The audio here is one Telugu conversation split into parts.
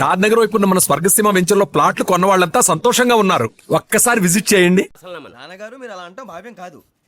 షాద్ నగర్ వైపు ఉన్న మన స్వర్గసీమ వెంచర్లో ప్లాట్లు కొన్న వాళ్ళంతా సంతోషంగా ఉన్నారు. ఒక్కసారి విజిట్ చేయండి. నాన్నగారు మీరు అలా అంటాం భావ్యం కాదు.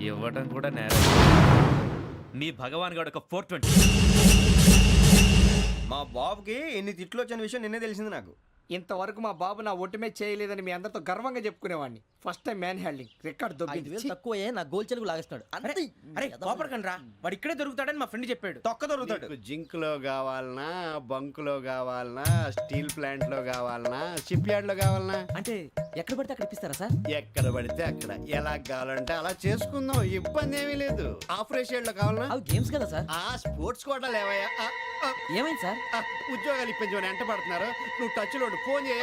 ఇవ్వటం కూడా నేరం. మీ భగవాన్ గారు ఒక ఫోర్ ట్వంటీ. మా బాబుకి ఎన్ని తిట్లు వచ్చిన విషయం నిన్నే తెలిసింది నాకు. ఇంతవరకు మా బాబు నా ఒట్టుమే చేయలేదని మీ అందరితో గర్వంగా చెప్పుకునేవాడిని. First time man handing record ఐదు దొబ్బింది వేలు తక్కువే నా గోల్ చెలుగు లాగేస్తున్నాడు. అంతే అరే కోపడకండి రా వాడు ఇక్కడే దొరుకుతాడని మా ఫ్రెండ్ చెప్పాడు. తొక్క దొరుకుతాడు. మీకు జింక్లో కావాలనా బంక్లో కావాలనా స్టీల్ ప్లాంట్లో కావాలనా షిప్ యార్డ్లో కావాలనా? అంటే ఎక్కడ పడితే అక్కడ ఇప్పిస్తారా సార్ ఎక్కడ పడితే అక్కడ ఎలా కావాలంటే అలా చేసుకుందాం ఇబ్బంది ఏమీ లేదు ఆపరేషన్లో కావాలనా అవి గేమ్స్ కదా సార్ ఆ స్పోర్ట్స్ కోటా లేవయ్యా ఆ, ఆ, ఏమైంది సార్ ఆ, ఉద్యోగాలు ఇప్పించమని ఎంట పడుతున్నారు నువ్వు టచ్లో ఉండు. ఫోన్ చేయ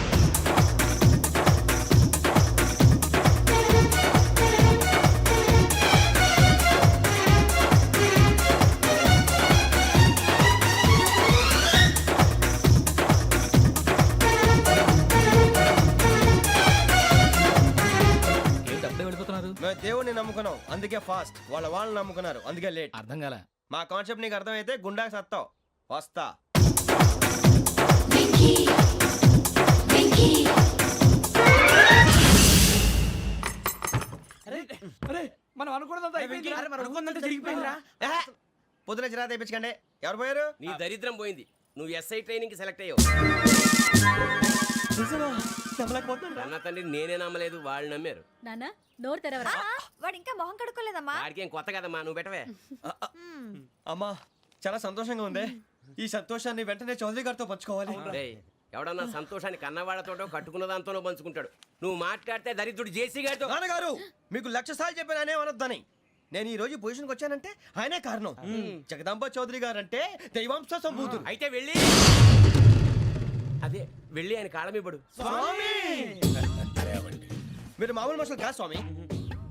అందుకే ఫాస్ట్. వాళ్ళ వాళ్ళని నమ్ముకున్నారు. అందుకే లేట్. అర్థం కాల. మా కాన్సెప్ట్ నీకు అర్థమైతే గుండా సత్తావు. వస్తా. అరే మనం అనుకున్నదంతా అయిపోయిందిరా. అనుకున్నదంతా జరిగిపోయిందిరా. ఏహే! పొద్దున చిరా తెప్పించకండి ఎవరు పోయారు? నీ దరిద్రం పోయింది. నువ్వు ఎస్ఐ ట్రైనింగ్ సెలెక్ట్ అయ్యావు. అన్న తండ్రి నేనే నమ్మలేదు వాళ్ళు నమ్మారు. నాన్న నోరు తెరవరా? వాడు ఇంకా మొహం కడుక్కోలేదమ్మా. వాడికి ఏం కొత్త కదమ్మా నువ్వు పెట్టవే. అమ్మా చాలా సంతోషంగా ఉంది. ఈ సంతోషాన్ని వెంటనే చౌదరి గారితో పంచుకోవాలి. రేయ్, ఎవడన్నా సంతోషాన్ని కన్నవాళ్ళతోటో కట్టుకున్న దాంతోనో పంచుకుంటాడు. నువ్వు మాట్లాడితే దరిద్రుడు జేసీ గారితో నాన్నగారు మీకు లక్ష సార్లు చెప్పాను అనే అనొద్దని. నేను ఈ రోజు పొజిషన్కి వచ్చానంటే ఆయనే కారణం. జగదాంబ చౌదరి గారు అంటే దైవాంశ సంభూతుడు. అయితే వెళ్ళి అదే వెళ్ళి ఆయన కాళమివ్వడు మీరు మామూలు మనుషులు కాదు స్వామి.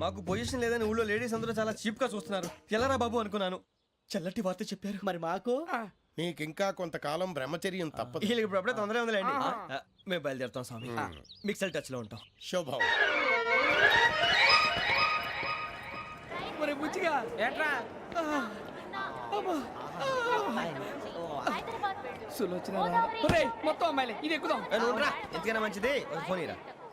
మాకు పొజిషన్ లేదని ఊళ్ళో లేడీస్ అందరూ చాలా చీప్గా చూస్తున్నారు. ఎలారా బాబు అనుకున్నాను. చల్లటి వార్త చెప్పారు. మరి మాకు? నీకింకా కొంతకాలం బ్రహ్మచర్యం తప్పదు. వీళ్ళకి ఇప్పుడు అప్పుడే తొందరగా ఉందిలేండి. మేము బయలుదేరుతాం స్వామి. మిక్సల్ టచ్లో ఉంటాం. శుభం. మరి బుచ్చిగా ఏట్రా? సులోచన మొత్తం అమ్మాయిలే. ఇది ఎక్కుదాం. ఎందుకైనా మంచిది. ఫోన్ ఇరా.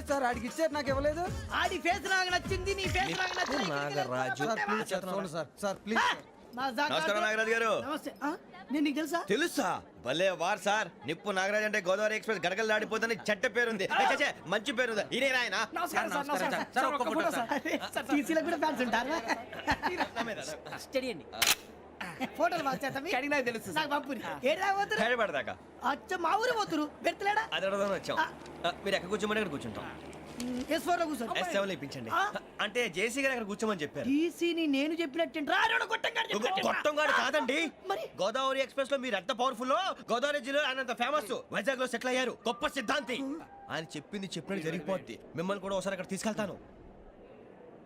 కాదు సార్. ఆడికి ఇచ్చారు నాకు ఇవ్వలేదు. ఆడి ఫేస్ నాకు నచ్చింది నీ ఫేస్ నాకు నచ్చింది. నాగరాజు సార్ సార్ ప్లీజ్ నమస్కారం నాగరాజు గారు. నమస్తే. ఆ? నేను నీకు తెలుసా? తెలుసా? భలే వార్ సార్. నిప్పు నాగరాజ్ అంటే గోదావరి ఎక్స్ప్రెస్ గడగలు దాడిపోతుంది చెట్ట పేరుంది. ఏ, ఛే, ఛే, మంచి పేరుంది ఇదే ఆయన? నమస్కారం సార్ నమస్కారం సార్. ఒక్క ఫోటో సార్. టీసీలో కూడా ఫ్యాన్స్ ఉంటారా? స్టడీ అండి. ఫోటోలు పాస్ చేస్తాం కడిగినా తెలుసు. నాకు పంపుని. ఏడా పోతురు? హైదరాబాద్ అచ్చ మా ఊరు పోతురు? పెడతలేడా అది అడగదామని వచ్చాం. మీరు ఎక్కడ కూర్చోమని అక్కడ కూర్చుంటాం. ఎస్ ఫోర్లో కూర్చో ఎస్ సెవెన్ ఇప్పించండి. అంటే జేసీ గారు అక్కడ కూర్చోమని చెప్పారు. టీసీని నేను చెప్పినట్టు రాడు గొట్టం గారు కాదండి. మరి? గోదావరి ఎక్స్ప్రెస్లో మీరు ఎంత పవర్ఫుల్ గోదావరి జిల్లా ఆయన అంత ఫేమస్ వైజాగ్లో సెటిల్ అయ్యారు. గొప్ప సిద్ధాంతి. ఆయన చెప్పింది చెప్పినట్టు జరిగిపోద్ది. మిమ్మల్ని కూడా ఒకసారి అక్కడ తీసుకెళ్తాను.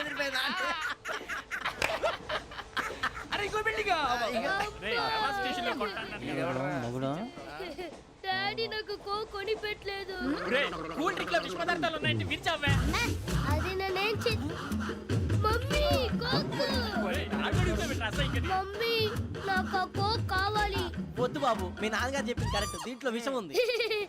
బిల్డింగ్ అరే ఇంకో బిల్డింగ్ డాడీ నాకు కో కొని పెట్టలేదు కూల్ డ్రింక్లో విష పదార్థాలు ఉన్నాయండి విరిచావే. అది నేనేం చే మమ్మీ కోక్. మమ్మీ నాకు ఆ కోక్ కావాలి. వద్దు బాబు మీ నాన్నగారు చెప్పింది కరెక్ట్. దీంట్లో విషం ఉంది.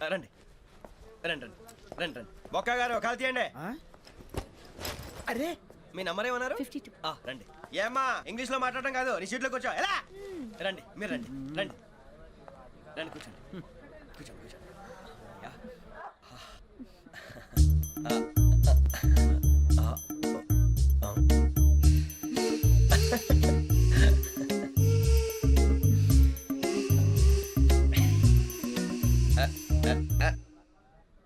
రండి. రండి రండి రండి రండి. బొక్క గారు కాల్ తీయండి. అరే! మీ నంబర్ ఏమన్నారు? ఫిఫ్టీ టూ ఆ, రండి. ఏమ్మా ఇంగ్లీష్లో మాట్లాడడం కాదు నీ సీట్లోకి వచ్చా ఎలా రండి మీరు రండి రండి. రండి కూర్చోండి. కూర్చోండి కూర్చోండి.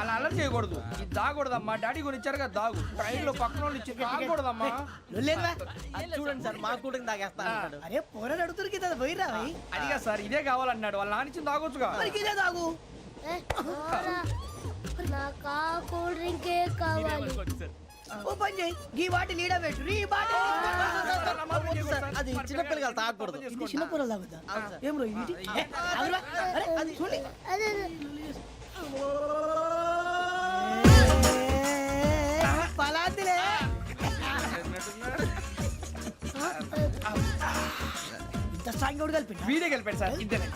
అలా అలర్ట్ చేయకూడదు ఇది దాగకూడదమ్మా డాడీ కొని ఇచ్చారు కదా దాగు ట్రైన్లో పక్కన వాళ్ళు ఇచ్చి దాగకూడదమ్మా చూడండి సార్ మా కూడా తాగేస్తా అరే పోరాడు అడుగుతారు కదా పోయిరా అడిగా సార్ ఇదే కావాలన్నాడు వాళ్ళ నానిచ్చింది తాగొచ్చుగా ఇదే తాగు. నాకు ఆ కూల్ డ్రింకే కావాలి ఓ పని చేయి ఈ బాటిల్ ఈడ పెట్టు ఈ బాటిల్ అది చిన్నపిల్లలు తాగకూడదు. ఇది చిన్న పొరలు తాగుతా? ఏం రో ఇది. అరే అది చూడండి అదే పలాతిలే ఇంత స్ట్రాంగ్ కూడా కలిపి వీడే కలిపాడు సార్ ఇంతనే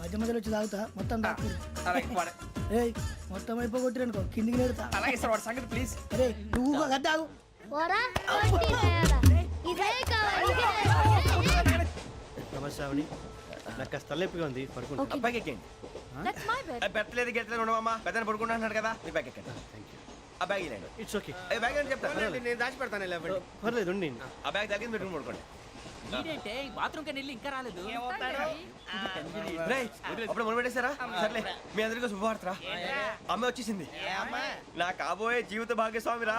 మధ్య మధ్యలో వచ్చి తాగుతా? మొత్తం తాగుతుంది. ఏయ్ మొత్తం అయిపోగొట్టిరనుకో కిందికి నేడుతా అలాగే సార్ వాడు సంగతి ప్లీజ్ అరే నువ్వు కదా తాగు. ఇదే కావాలి. నమస్తే నాకు కాస్త తలెప్పిగా ఉంది పడుకుంటా అబ్బాయికి ఎక్కండి దట్స్ మై బెడ్ ఏ, పెట్టలేదు గెట్టలేదు ఉండవమ్మా. పెద్దని పడుకుంటున్నాడు కదా మీ బ్యాగ్ ఎక్కండి. ఆ బ్యాగ్ ఇలాండి ఇట్స్ ఓకే ఏ బ్యాగ్ అని చెప్తాను. నేను దాచి పెడతాను లేవండి పర్లేదు ఉండి ఆ బ్యాగ్ తగ్గింది పెట్టుకుని పడుకోండి. బాత్రూమ్ వెళ్ళి ఇంకా రాలేదు. రేయ్, అప్పుడు మొదలు పెట్టేశారా? సర్లే మీ అందరికీ శుభవార్తరా? అమ్మ వచ్చేసింది. నా కాబోయే జీవిత భాగ్యస్వామిరా.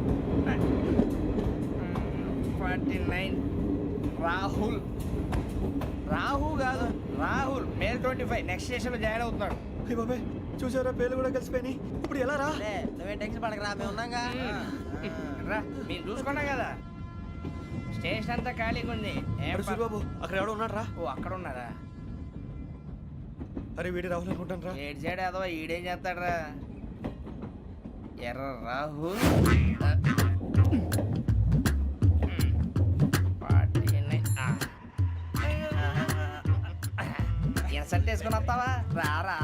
Forty nine. రాహుల్. రాహు కాదు Rahul. May twenty five. Next స్టేషన్లో జాయిన్ అవుతున్నాడు. అయ్య బాబాయ్ చూసారా పేర్లు కూడా కలిసిపోయినాయి. ఇప్పుడు ఎలా రా? నువ్వే టెన్షన్ పడకరా మేము ఉన్నాగా? రా. మేము చూసుకున్నాం కదా. స్టేషన్ అంతా ఖాళీగా ఉంది. ఏం అరే సూరిబాబు అక్కడ ఎవడో ఉన్నాడు రా? ఓ అక్కడ ఉన్నారా? అరే వీడి రాహుల్ అనుకుంటాను రా. ఏడు సైడ్ అదో ఈడేం చేస్తాడరా? ఎర్ర రాహుల్. వేసుకుని వస్తావా రారా.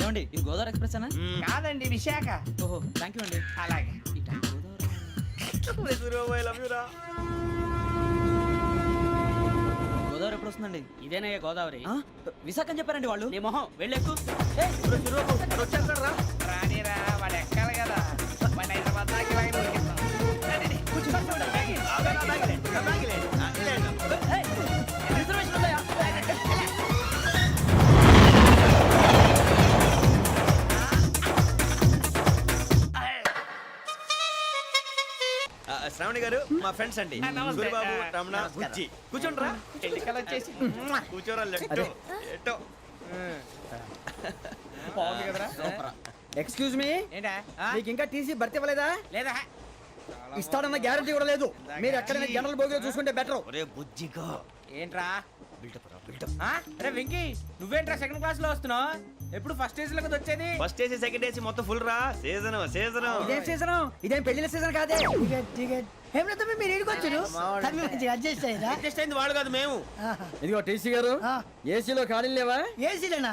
ఏమండి ఇది గోదావరి ఎక్స్ప్రెస్ అనా కాదండి విశాఖ. ఓహో థ్యాంక్ యూ అండి. అలాగే. గోదావరి. ఎప్పుడు వస్తుందండి? ఇదేనయ్య గోదావరి. విశాఖ అని చెప్పారండి వాళ్ళు? నీ మొహం వెళ్ళెక్కు శ్రావణి గారు మా ఫ్రెండ్స్ అండి. ఆ, రమణ నమస్కారం. బుజ్జి. కూర్చోండి రా ఎన్నికలు వచ్చేసి కూర్చోరా లెట్టో. ఎట్టో. బాగుంది కదరా? ఎక్స్క్యూజ్ మీ ఏంటా? మీకు ఇంకా టీసీ భర్తీ ఇవ్వలేదా? లేదా? ఇస్తాడన్న గ్యారంటీ కూడా లేదు. మీరు ఎక్కడైనా జనరల్ బోగిలో చూసుకుంటే బెటర్ ఒరే బుజ్జిగా. ఏంట్రా? బిల్డప్ రా బిల్డప్? అరే వెంకీ నువ్వేంట్రా సెకండ్ క్లాస్లో వస్తున్నావు? ఎప్పుడు ఫస్ట్ ఏజ్లో కదా వచ్చేది? ఫస్ట్ ఏసీ సెకండ్ ఏసీ మొత్తం ఫుల్ రా. సీజన్ సీజన్ ఇదేం సీజన్ ఇదేం పెళ్ళిన సీజన్ కాదే. టికెట్ టికెట్ ఏమిటో తమ్మి మీరు ఇడికి వచ్చారు? తమ్మి మంచిగా అడ్జస్ట్ అయ్యారా? అడ్జస్ట్ అయింది వాళ్ళు కాదు మేము. ఇదిగో టీసీ గారు ఆ. ఏసీలో ఖాళీలు లేవా? ఏసీలేనా?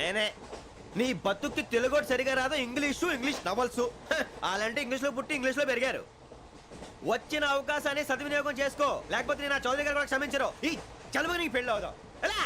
నేనే. నీ బతుక్కి తెలుగు సరిగా రాదు ఇంగ్లీషు ఇంగ్లీష్ నవల్స్. అలాంటి ఇంగ్లీష్లో పుట్టి ఇంగ్లీష్లో పెరిగారు. వచ్చిన అవకాశాన్ని సద్వినియోగం చేసుకో. లేకపోతే నా చౌదరి గారు కూడా క్షమించరు ఈ చదువు నీకు పెళ్ళి అవుదాం. ఎలా?